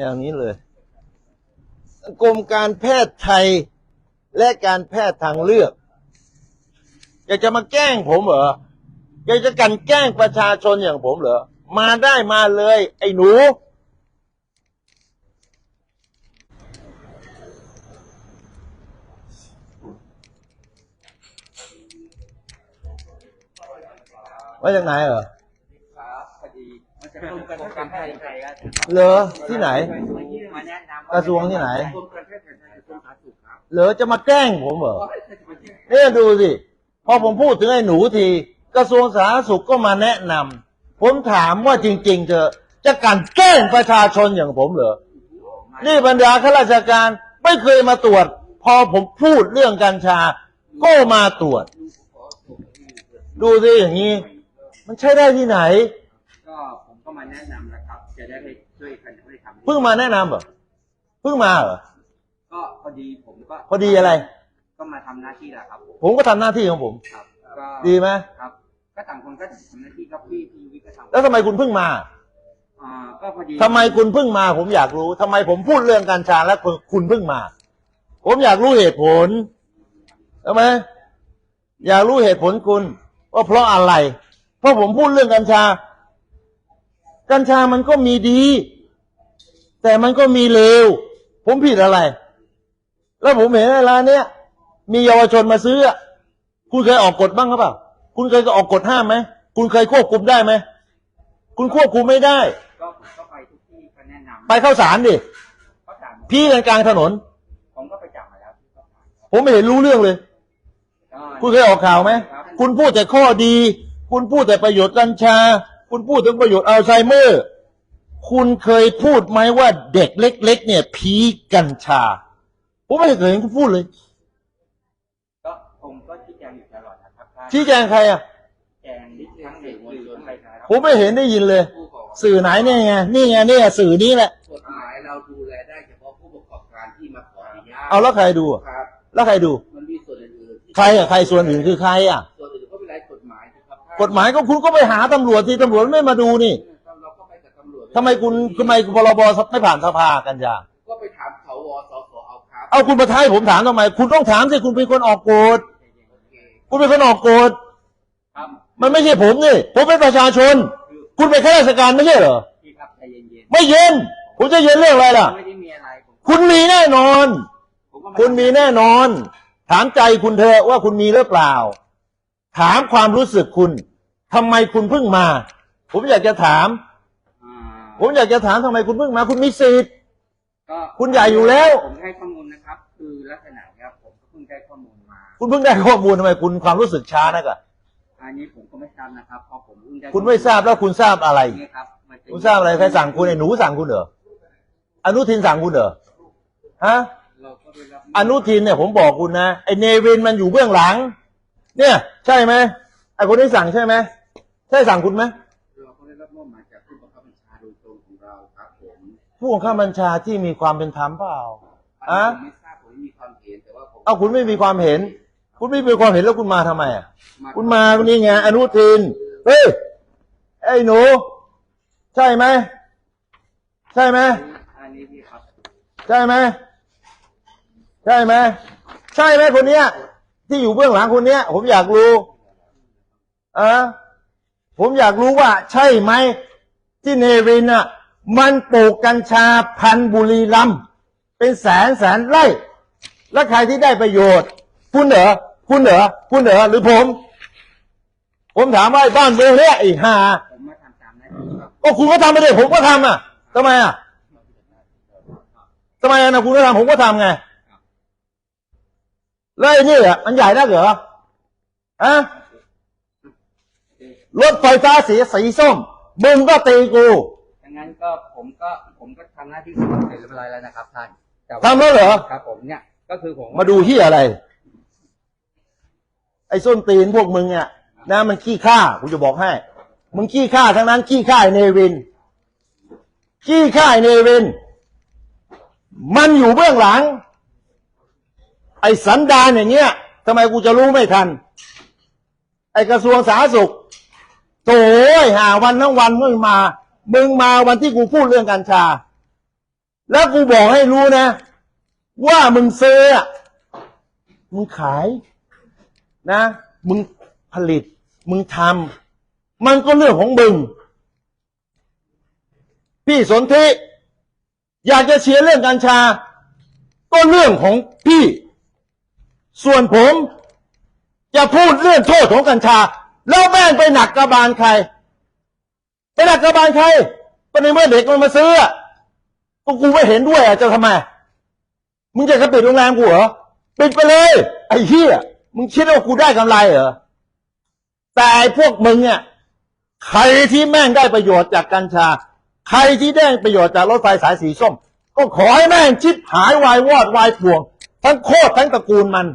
อย่างนี้เลย กรมการแพทย์ไทยและการแพทย์ทางเลือกอยากจะมาแกล้งผมเหรออยากจะกันแกล้งประชาชนอย่างผมเหรอ มาได้มาเลย ไอ้หนูมาจากไหนเหรอ ดีมันจะร่วมการแพทย์ไทยครับเหรอที่ไหน มาแนะนำกระทรวงที่ไหน กรมการแพทย์ไทยกรมสาธารณสุขครับเหรอจะมาแกล้งผมเหรอเนี่ยดูสิพอผมพูดถึงไอ้หนูที กระทรวงสาธารณสุขก็มาแนะนำผมถามว่าจริง ๆเธอจะกลันแกล้งประชาชนอย่างผมเหรอนี่บรรดาข้าราชการไม่เคยมาตรวจ พอผมพูดเรื่องกัญชา ก็มาตรวจ ดูสิอย่างนี้ มันใช่ได้ที่ไหน ก็ผ ก็มาแนะนำนะครับ จะได้ไปช่วยกันช่วยทำเพิ่งมาแนะนำเหรอเพิ่งมาเหรอก็พอดีผมก็พอดีอะไร ก็มาทำหน้าที่แหละครับผมผมก็ทำหน้าที่ของผม ครับก็ดีไหมครับ ก็ต่างคนก็ทำหน้าที่ครับพี่พี่วิทย์ก็ทำแล้วทำไมคุณเพิ่งมาอ่าก็พอดีทำไมคุณเพิ่งมา ผมอยากรู้ทำไมผมพูดเรื่องกัญชาแล้วคุณคุณเพิ่งมา ผมอยากรู้เหตุผลใช่ไหมอยากรู้เหตุผลคุณ ว่าเพราะอะไร เพราะผมพูดเรื่องกัญชา กัญชามันก็มีดี แต่มันก็มีเลว ผมผิดอะไร แล้วผมเห็นในร้านเนี้ยมีเยาวชนมาซื้ออะคุณเคยออกกฎบ้างหรือเปล่า คุณเคยออกกฎห้ามไหม คุณเคยควบคุมได้ไหม คุณควบคุมไม่ได้ ก็ผมก็ไปทุกที่ก็แนะนำไปเข้าสารดิก็ถามพี่กันกลางถนน ผมก็ไปจับมาแล้วที่ก็ถามครับผมไม่เห็นรู้เรื่องเลยก็คุณเคยออกข่าวไหม ครับ คุณพูดแต่ข้อดี คุณพูดแต่ประโยชน์กัญชา คุณพูดถึงประโยชน์อัลไซเมอร์ คุณเคยพูดไหมว่าเด็กเล็ก ๆ เนี่ยพีกัญชา ผมไม่เคยเห็นคุณพูดเลย ก็ผมก็ชี้แจงอยู่ตลอดนะครับถ้าชี้แจงใครอะแจงทั้งเด็กหรือทั้งใครครับผมไม่เห็นได้ยินเลยผู้ประกอบสื่อไหนเนี่ยไงนี่ไงเนี่ยสื่อนี้แหละ กฎหมายเราดูแลได้เฉพาะผู้ประกอบการที่มาขออนุญาตเอาแล้วใครดูอะครับ แล้วใครดู มันมีส่วนอื่นๆที่ใครอะใครส่วนอื่นคือใครอะ กฎหมายก็คุณก็ไปหาตำรวจที่ตำรวจไม่มาดูนี่เราก็ไปกับตำรวจทำไมคุณทำไมพรบไม่ผ่านสภากัญชาก็ไปถามสวสสเอาครับเอาคุณมาท้ายผมถามทำไม คุณต้องถามสิคุณเป็นคนออกกฎโอเคคุณเป็นคนออกกฎครับมันไม่ใช่ผมนี่ผมเป็นประชาชน คุณเป็นข้าราชการไม่ใช่เหรอพี่ครับใจเย็นไม่เย็นคุณจะเย็นเรื่องอะไรล่ะๆไม่ได้มีอะไรผมคุณมีแน่นอนผมก็าคุณมีแน่นอน ถามใจคุณเถอะว่าคุณมีหรือเปล่า ถามความรู้สึกคุณ ทำไมคุณเพิ่งมา ผมอยากจะถาม อ่าผมอยากจะถามทำไมคุณเพิ่งมา คุณมีสิทธิ์ ก็คุณใหญ่อยู่แล้ว ผมให้ข้อมูลนะครับ คือลักษณะครับผมก็เพิ่งได้ข้อมูลมา คุณเพิ่งได้ข้อมูลทำไมคุณความรู้สึกช้านักอะอันนี้ผมก็ไม่ทราบนะครับเพราะผมเพิ่งได้คุณไม่ทราบแล้วคุณทราบอะไร นี่ครับมันจะคุณทราบอะไรใครสั่งคุณไอ้หนูสั่งคุณเหรออนุทินสั่งคุณเหรอฮะ เราก็ได้รับอนุทินเนี่ยผมบอกคุณนะไอเนวินมันอยู่เบื้องหลัง เนี่ย ใช่ไหมไอคนที่สั่งใช่ไหม ใช่สั่งคุณไหมเราก็ได้รับมอบหมายจากผู้บังคับบัญชาโดยตรงของเราครับผมผู้บังคับบัญชาที่มีความเป็นธรรมเปล่าอันอะนี้ผมไม่ทราบผมไม่มีความเห็นแต่ว่าผมเอาคุณไม่มีความเห็น คุณไม่มีความเห็นแล้วคุณมาทำไมอะมาคุณมาวันนี้ไงอนุทินเฮ้ยไอ้หนู ใช่ไหมใช่ไหมอันนี้พี่ครับใช่ไหมใช่ไหมใช่ไหมคนเนี้ย ที่อยู่เบื้องหลังคนเนี้ย ผมอยากรู้อะ ผมอยากรู้ว่าใช่ไหมที่เนวินอะมันปลูกกัญชาพันบุรีรัมย์เป็นแสนแสนไร่ แล้วใครที่ได้ประโยชน์ คุณเหรอคุณเหรอคุณเหรอหรือผม ผมถามว่าไอ้บ้านเมืองเนี้ยไอ้ห่าผมมาทำตามหน้าที่ครับก็คุณก็ทำไปเลยผมก็ทำอะทำไมอะทำไมอะนะคุณก็ทำผมก็ทำไงแล้วไอ้นี่อะมันใหญ่นักเหรออะ รถไฟฟ้าสีสีส้มมึงก็ตีกูดังนั้นก็ผมก็ผมก็ทำหน้าที่ของผมเสร็จเรียบร้อยแล้วนะครับท่านแต่ว่าทำแล้วเหรอ ครับผมเนี่ยก็คือผมมาดูที่อะไร ไอ้ส้นตีนพวกมึงเนี่ยนะมันขี้ข้ากูจะบอกให้ มึงขี้ข้าทั้งนั้น ขี้ข้าไอ้เนวิน ขี้ข้าไอ้เนวิน มันอยู่เบื้องหลัง ไอ้สันดานอย่างเงี้ยทำไมกูจะรู้ไม่ทัน ไอ้กระทรวงสาธารณสุข โถ่หาวันทั้งวันมึงมา มึงมาวันที่กูพูดเรื่องกัญชา แล้วกูบอกให้รู้นะ ว่ามึงซื้อ มึงขาย นะ มึงผลิต มึงทำมันก็เรื่องของมึง พี่สนธิอยากจะเชียร์เรื่องกัญชา ก็เรื่องของพี่ ส่วนผม จะพูดเรื่องโทษของกัญชา แล้วแม่งไปหนักกระบาลใคร ไปหนักกระบาลใครก็ในเมื่อเด็กมันมาซื้อก็กูไม่เห็นด้วยอะจะทำไมมึงจะกระปิดโรงแรมกูเหรอปิดไปเลย ไอ้เหี้ยมึงคิดว่ากูได้กำไรเหรอแต่ไอ้พวกมึงอะใครที่แม่งได้ประโยชน์จากกัญชา ใครที่ได้ประโยชน์จากรถไฟสายสีส้ม ก็ขอให้แม่งชิบหายวายวอดวายป่วง ทั้งโคตรทั้งตระกูลมัน